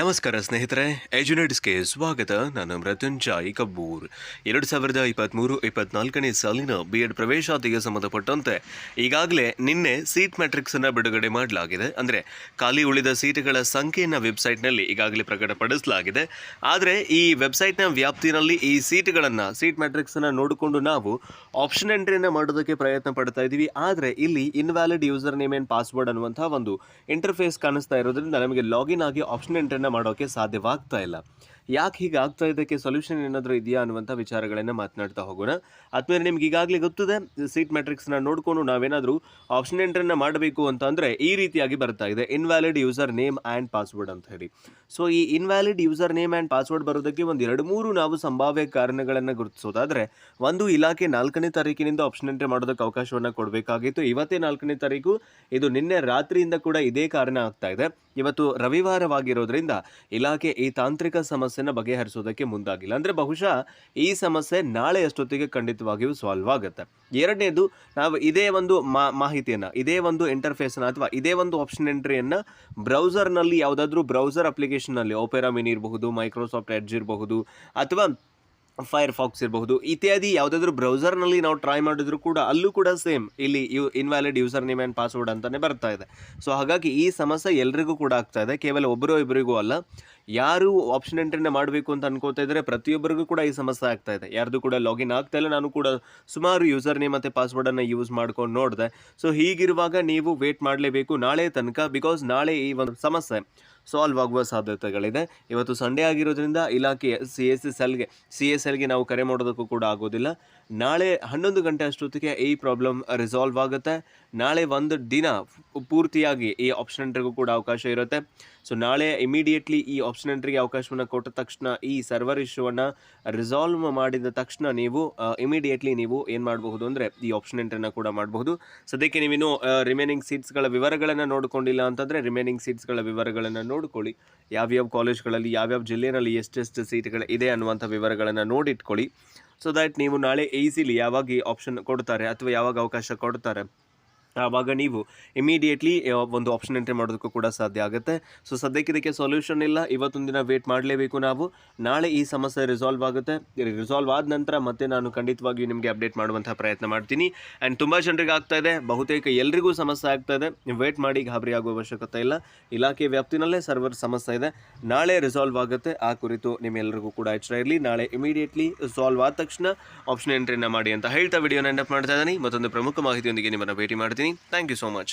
ನಮಸ್ಕಾರ ಸ್ನೇಹಿತರೆ ಎಜುನೇಟ್ಸ್ಗೆ ಸ್ವಾಗತ. ನಾನು ಮೃತ್ಯುಂಜಾಯಿ ಕಬ್ಬೂರ್. ಎರಡು ಸಾವಿರದ ಇಪ್ಪತ್ತ್ಮೂರು ಇಪ್ಪತ್ನಾಲ್ಕನೇ ಸಾಲಿನ ಬಿ ಎಡ್ ಪ್ರವೇಶಾತಿಗೆ ಸಂಬಂಧಪಟ್ಟಂತೆ ಈಗಾಗಲೇ ನಿನ್ನೆ ಸೀಟ್ ಮ್ಯಾಟ್ರಿಕ್ಸನ್ನು ಬಿಡುಗಡೆ ಮಾಡಲಾಗಿದೆ. ಅಂದರೆ ಖಾಲಿ ಉಳಿದ ಸೀಟುಗಳ ಸಂಖ್ಯೆಯನ್ನು ವೆಬ್ಸೈಟ್ನಲ್ಲಿ ಈಗಾಗಲೇ ಪ್ರಕಟಪಡಿಸಲಾಗಿದೆ. ಆದರೆ ಈ ವೆಬ್ಸೈಟ್ನ ವ್ಯಾಪ್ತಿನಲ್ಲಿ ಈ ಸೀಟುಗಳನ್ನು ಸೀಟ್ ಮ್ಯಾಟ್ರಿಕ್ಸನ್ನು ನೋಡಿಕೊಂಡು ನಾವು ಆಪ್ಷನ್ ಎಂಟ್ರಿಯನ್ನು ಮಾಡೋದಕ್ಕೆ ಪ್ರಯತ್ನ ಪಡ್ತಾ ಇದ್ದೀವಿ. ಆದರೆ ಇಲ್ಲಿ invalid user name and password ಅನ್ನುವಂಥ ಒಂದು ಇಂಟರ್ಫೇಸ್ ಕಾಣಿಸ್ತಾ ಇರೋದ್ರಿಂದ ನಮಗೆ ಲಾಗಿನ್ ಆಗಿ ಆಪ್ಷನ್ ಎಂಟ್ರಿಯನ್ನು ಮಾಡೋಕ್ಕೆ ಸಾಧ್ಯವಾಗ್ತಾ ಇಲ್ಲ. ಯಾಕೆ ಹೀಗೆ ಆಗ್ತಾ ಇದಕ್ಕೆ ಸೊಲ್ಯೂಷನ್ ಏನಾದರೂ ಇದೆಯಾ ಅನ್ನುವಂಥ ವಿಚಾರಗಳನ್ನು ಮಾತನಾಡ್ತಾ ಹೋಗೋಣ. ಆದ್ಮೇಲೆ ನಿಮ್ಗೆ ಈಗಾಗಲೇ ಗೊತ್ತಿದೆ ಸೀಟ್ ಮ್ಯಾಟ್ರಿಕ್ಸ್ನ ನೋಡಿಕೊಂಡು ನಾವೇನಾದರೂ ಆಪ್ಷನ್ ಎಂಟ್ರನ್ನು ಮಾಡಬೇಕು ಅಂತ ಅಂದರೆ ಈ ರೀತಿಯಾಗಿ ಬರ್ತಾ ಇದೆ. Invalid user name and password ಅಂತ ಹೇಳಿ. ಸೊ ಈ invalid user name and password ಬರೋದಕ್ಕೆ ಒಂದು ಎರಡು ಮೂರು ನಾವು ಸಂಭಾವ್ಯ ಕಾರಣಗಳನ್ನು ಗುರುತಿಸೋದಾದರೆ, ಒಂದು ಇಲಾಖೆ ನಾಲ್ಕನೇ ತಾರೀಕಿನಿಂದ ಆಪ್ಷನ್ ಎಂಟ್ರಿ ಮಾಡೋದಕ್ಕೆ ಅವಕಾಶವನ್ನು ಕೊಡಬೇಕಾಗಿತ್ತು. ಇವತ್ತೇ ನಾಲ್ಕನೇ ತಾರೀಕು, ಇದು ನಿನ್ನೆ ರಾತ್ರಿಯಿಂದ ಕೂಡ ಇದೇ ಕಾರಣ ಆಗ್ತಾ ಇದೆ. ಇವತ್ತು ರವಿವಾರವಾಗಿರೋದ್ರಿಂದ ಇಲಾಖೆ ಈ ತಾಂತ್ರಿಕ ಸಮಸ್ಯೆನ ಬಗೆಹರಿಸೋದಕ್ಕೆ ಮುಂದಾಗಿಲ್ಲ. ಅಂದರೆ ಬಹುಶಃ ಈ ಸಮಸ್ಯೆ ನಾಳೆ ಅಷ್ಟೊತ್ತಿಗೆ ಖಂಡಿತವಾಗಿಯೂ ಸಾಲ್ವ್ ಆಗುತ್ತೆ. ಎರಡನೇದು, ನಾವು ಇದೇ ಒಂದು ಮಾ, ಮಾಹಿತಿಯನ್ನು, ಇದೇ ಒಂದು ಇಂಟರ್ಫೇಸನ್ನು ಅಥವಾ ಇದೇ ಒಂದು ಆಪ್ಷನ್ ಎಂಟ್ರಿಯನ್ನು ಬ್ರೌಸರ್ನಲ್ಲಿ ಯಾವುದಾದ್ರೂ ಬ್ರೌಸರ್ ಅಪ್ಲಿಕೇಶನ್ನಲ್ಲಿ ಓಪೆರಾ ಮಿನಿ ಇರಬಹುದು ಮೈಕ್ರೋಸಾಫ್ಟ್ ಎಡ್ಜ್ ಇರಬಹುದು, ಅಥವಾ ಫೈರ್ ಫಾಕ್ಸ್ ಇರಬಹುದು, ಇತ್ಯಾದಿ ಯಾವುದಾದ್ರೂ ಬ್ರೌಸರ್ನಲ್ಲಿ ನಾವು ಟ್ರೈ ಮಾಡಿದ್ರು ಕೂಡ ಅಲ್ಲೂ ಕೂಡ ಸೇಮ್ ಇಲ್ಲಿ you invalid user name and password ಅಂತಲೇ ಬರ್ತಾ ಇದೆ. ಸೊ ಹಾಗಾಗಿ ಈ ಸಮಸ್ಯೆ ಎಲ್ರಿಗೂ ಕೂಡ ಆಗ್ತಾ ಇದೆ. ಕೇವಲ ಒಬ್ಬರೋ ಇಬ್ಬರಿಗೂ ಅಲ್ಲ. ಯಾರು ಆಪ್ಷನ್ ಎಂಟ್ರಿನ ಮಾಡಬೇಕು ಅಂತ ಅನ್ಕೋತಾ ಇದ್ದಾರೆ ಪ್ರತಿಯೊಬ್ಬರಿಗೂ ಕೂಡ ಈ ಸಮಸ್ಯೆ ಆಗ್ತಾ ಇದೆ. ಯಾರ್ದು ಕೂಡ ಲಾಗಿನ್ ಆಗ್ತಾ ಇಲ್ಲ. ನಾನು ಕೂಡ ಸುಮಾರು ಯೂಸರ್ ನೇಮ್ ಮತ್ತು ಪಾಸ್ವರ್ಡನ್ನು ಯೂಸ್ ಮಾಡ್ಕೊಂಡು ನೋಡಿದೆ. ಸೊ ಹೀಗಿರುವಾಗ ನೀವು ವೇಟ್ ಮಾಡಲೇಬೇಕು ನಾಳೆ ತನಕ ಬಿಕಾಸ್ ನಾಳೆ ಈ ಒಂದು ಸಮಸ್ಯೆ ಸಾಲ್ವ್ ಆಗುವ ಸಾಧ್ಯತೆಗಳಿದೆ. ಇವತ್ತು ಸಂಡೇ ಆಗಿರೋದ್ರಿಂದ ಇಲಾಖೆ ಸಿ ಎಸ್ ಎಸ್ ಎಲ್ಗೆ ಸಿ ಎಸ್ ಎಲ್ಗೆ ನಾವು ಕರೆ ಮಾಡೋದಕ್ಕೂ ಕೂಡ ಆಗೋದಿಲ್ಲ. ನಾಳೆ ಹನ್ನೊಂದು ಗಂಟೆ ಅಷ್ಟೊತ್ತಿಗೆ ಈ ಪ್ರಾಬ್ಲಮ್ ರಿಸಾಲ್ವ್ ಆಗುತ್ತೆ. ನಾಳೆ ಒಂದು ದಿನ ಪೂರ್ತಿಯಾಗಿ ಈ ಆಪ್ಷನ್ ಎಂಟ್ರಿಗೂ ಕೂಡ ಅವಕಾಶ ಇರುತ್ತೆ. ಸೊ ನಾಳೆ ಇಮಿಡಿಯೇಟ್ಲಿ ಈ ಆಪ್ಷನ್ ಎಂಟ್ರಿಗೆ ಅವಕಾಶವನ್ನು ಕೊಟ್ಟ ತಕ್ಷಣ ಈ ಸರ್ವರ್ ಇಶ್ಯೂವನ್ನು ರಿಸಾಲ್ವ್ ಮಾಡಿದ ತಕ್ಷಣ ನೀವು ಇಮಿಡಿಯೇಟ್ಲಿ ನೀವು ಏನು ಮಾಡಬಹುದು ಅಂದರೆ ಈ ಆಪ್ಷನ್ ಎಂಟ್ರಿನ ಕೂಡ ಮಾಡಬಹುದು. ಸದ್ಯಕ್ಕೆ ನೀವಿನ್ನು ರಿಮೈನಿಂಗ್ ಸೀಟ್ಸ್ಗಳ ವಿವರಗಳನ್ನು ನೋಡಿಕೊಂಡಿಲ್ಲ ಅಂತಂದರೆ ರಿಮೈನಿಂಗ್ ಸೀಟ್ಸ್ಗಳ ವಿವರಗಳನ್ನು ನೋಡಿಕೊಳ್ಳಿ. ಯಾವ್ಯಾವ ಕಾಲೇಜ್ಗಳಲ್ಲಿ ಯಾವ್ಯಾವ ಜಿಲ್ಲೆಯಲ್ಲಿ ಎಷ್ಟೆಷ್ಟು ಸೀಟ್ಗಳು ಇದೆ ಅನ್ನುವಂಥ ವಿವರಗಳನ್ನು ನೋಡಿಟ್ಕೊಳ್ಳಿ. ಸೊ ದ್ಯಾಟ್ ನೀವು ನಾಳೆ ಈಸಿಲಿ ಯಾವಾಗ ಈ ಆಪ್ಷನ್ ಕೊಡ್ತಾರೆ ಅಥವಾ ಯಾವಾಗ ಅವಕಾಶ ಕೊಡ್ತಾರೆ. ಆವಾಗ ನೀವು ಇಮಿಡಿಯೇಟ್ಲಿ ಒಂದು ಆಪ್ಷನ್ ಎಂಟ್ರಿ ಮಾಡೋದಕ್ಕೂ ಕೂಡ ಸಾಧ್ಯ ಆಗುತ್ತೆ. ಸೊ ಸದ್ಯಕ್ಕೆ ಇದಕ್ಕೆ ಸೊಲ್ಯೂಷನ್ ಇಲ್ಲ. ಇವತ್ತೊಂದು ದಿನ ವೇಟ್ ಮಾಡಲೇಬೇಕು ನಾವು. ನಾಳೆ ಈ ಸಮಸ್ಯೆ ರಿಸಾಲ್ವ್ ಆಗುತ್ತೆ. ರಿಸಾಲ್ವ್ ಆದ ನಂತರ ಮತ್ತೆ ನಾನು ಖಂಡಿತವಾಗಿಯೂ ನಿಮಗೆ ಅಪ್ಡೇಟ್ ಮಾಡುವಂಥ ಪ್ರಯತ್ನ ಮಾಡ್ತೀನಿ. ಆ್ಯಂಡ್ ತುಂಬ ಜನರಿಗೆ ಆಗ್ತಾ ಇದೆ. ಬಹುತೇಕ ಎಲ್ರಿಗೂ ಸಮಸ್ಯೆ ಆಗ್ತಾ ಇದೆ. ವೇಟ್ ಮಾಡಿ ಗಾಬರಿ ಆಗುವ ಅವಶ್ಯಕತೆ ಇಲ್ಲ. ಇಲಾಖೆ ವ್ಯಾಪ್ತಿನಲ್ಲೇ ಸರ್ವರ್ ಸಮಸ್ಯೆ ಇದೆ. ನಾಳೆ ರಿಸಾಲ್ವ್ ಆಗುತ್ತೆ. ಆ ಕುರಿತು ನಿಮ್ಮೆಲ್ಲರಿಗೂ ಕೂಡ ಎಚ್ಚರ ಇರಲಿ. ನಾಳೆ ಇಮಿಡಿಯೇಟ್ಲಿ ಸಾಲ್ವ್ ಆದ ತಕ್ಷಣ ಆಪ್ಷನ್ ಎಂಟ್ರಿನ ಮಾಡಿ ಅಂತ ಹೇಳ್ತಾ ವಿಡಿಯೋನ ಎಂಡಪ್ ಮಾಡ್ತಾ ಇದ್ದೀನಿ. ಮತ್ತೊಂದು ಪ್ರಮುಖ ಮಾಹಿತಿಯೊಂದಿಗೆ ನಿಮ್ಮನ್ನು ಭೇಟಿ ಮಾಡ್ತೀನಿ. Thank you so much